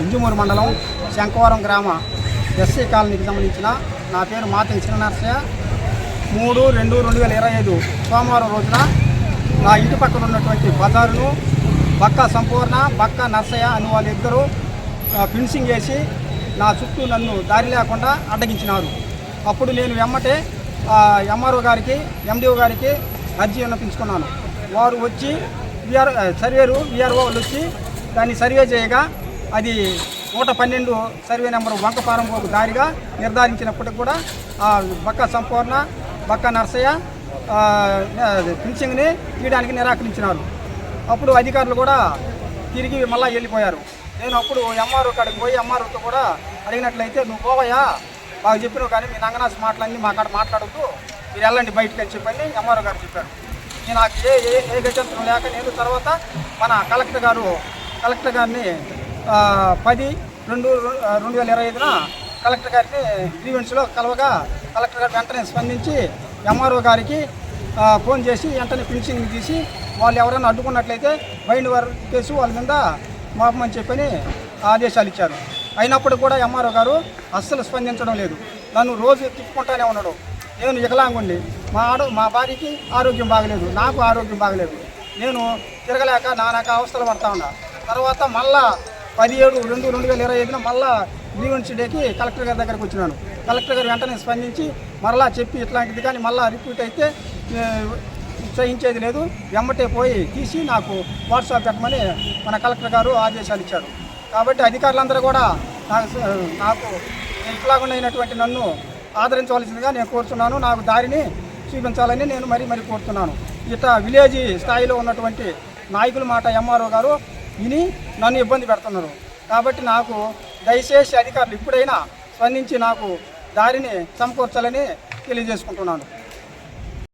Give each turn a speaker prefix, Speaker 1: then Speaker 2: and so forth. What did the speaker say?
Speaker 1: ఇంజుమూరు మండలం శంకవరం గ్రామ ఎస్సీ కాలనీకి సంబంధించిన నా పేరు మాతంగి చిన్ననర్సయ్య మూడు రెండు రెండు వేల ఇరవై ఐదు సోమవారం రోజున నా ఇంటి పక్కన ఉన్నటువంటి బజారును బక్క సంపూర్ణ బక్క నర్సయ్య అని వాళ్ళిద్దరూ ఫిన్సింగ్ వేసి నా చుట్టూ నన్ను దారి లేకుండా అడ్డగించినారు. అప్పుడు నేను వెమ్మటే ఎంఆర్ఓ గారికి ఎండిఓ గారికి అర్జీ విన్నపించుకున్నాను. వారు వచ్చి విఆర్ సర్వేరు విఆర్ఓ వాళ్ళు వచ్చి దాన్ని సర్వే చేయగా అది నూట పన్నెండు సర్వే నెంబర్ వంకపారంపోకు దారిగా నిర్ధారించినప్పటికి కూడా ఆ బక్క సంపూర్ణ బక్క నర్సయ్య ఆ, తీయడానికి నిరాకరించినారు. అప్పుడు అధికారులు కూడా తిరిగి మళ్ళీ వెళ్ళిపోయారు. నేను అప్పుడు ఎంఆర్ఓ కాడికి పోయి ఎంఆర్ఓతో కూడా అడిగినట్లయితే నువ్వు పోవయ్యా బాగా చెప్పినావు కానీ మీ నంగనాసి మాటలన్నీ మా కాడ మాట్లాడుతూ మీరు వెళ్ళండి బయటకు అని చెప్పని ఎంఆర్ఓ గారు చెప్పారు. నేను నాకు ఏ ఏ ఏ గజంతరం లేక నేను తర్వాత మన కలెక్టర్ గారు కలెక్టర్ గారిని పది రెండు రెండు వేల ఇరవై ఐదున కలెక్టర్ గారిని గ్రీవెన్స్లో కలవగా కలెక్టర్ గారు వెంటనే స్పందించి ఎంఆర్ఓ గారికి ఫోన్ చేసి వెంటనే ఫినిషింగ్ తీసి వాళ్ళు ఎవరైనా అడ్డుకున్నట్లయితే బైండ్ వారు కేసు వాళ్ళ మీద మాపమని చెప్పని ఆదేశాలు ఇచ్చారు. అయినప్పుడు కూడా ఎంఆర్ఓ గారు అస్సలు స్పందించడం లేదు. నన్ను రోజు తిప్పుకుంటానే ఉన్నాడు. నేను వికలాంగుండి మా ఆడ మా భార్యకి ఆరోగ్యం బాగలేదు. నాకు ఆరోగ్యం బాగలేదు. నేను తిరగలేక నానాక అవస్థలు పడతా ఉన్నా. తర్వాత మళ్ళా పదిహేడు రెండు రెండు వేల ఇరవై ఐదున మళ్ళా గ్రీవెన్స్ డేకి కలెక్టర్ గారి దగ్గరకు వచ్చినాను. కలెక్టర్ గారు వెంటనే స్పందించి మరలా చెప్పి ఇట్లాంటిది కానీ మళ్ళా రిపీట్ అయితే చేయించేది లేదు. వెమ్మటే పోయి తీసి నాకు వాట్సాప్ పెట్టమని మన కలెక్టర్ గారు ఆదేశాలు ఇచ్చారు. కాబట్టి అధికారులందరూ కూడా నాకు నాకు ఇట్లాగుండా అయినటువంటి నన్ను ఆదరించవలసిందిగా నేను కోరుతున్నాను. నాకు దారిని చూపించాలని నేను మరీ మరీ కోరుతున్నాను. ఇట విలేజ్ స్థాయిలో ఉన్నటువంటి నాయకుల మాట ఎంఆర్ఓ గారు విని నన్ను ఇబ్బంది పెడుతున్నారు. కాబట్టి నాకు దయచేసి అధికారులు ఇప్పుడైనా స్పందించి నాకు దారిని సమకూర్చాలని తెలియజేసుకుంటున్నాను.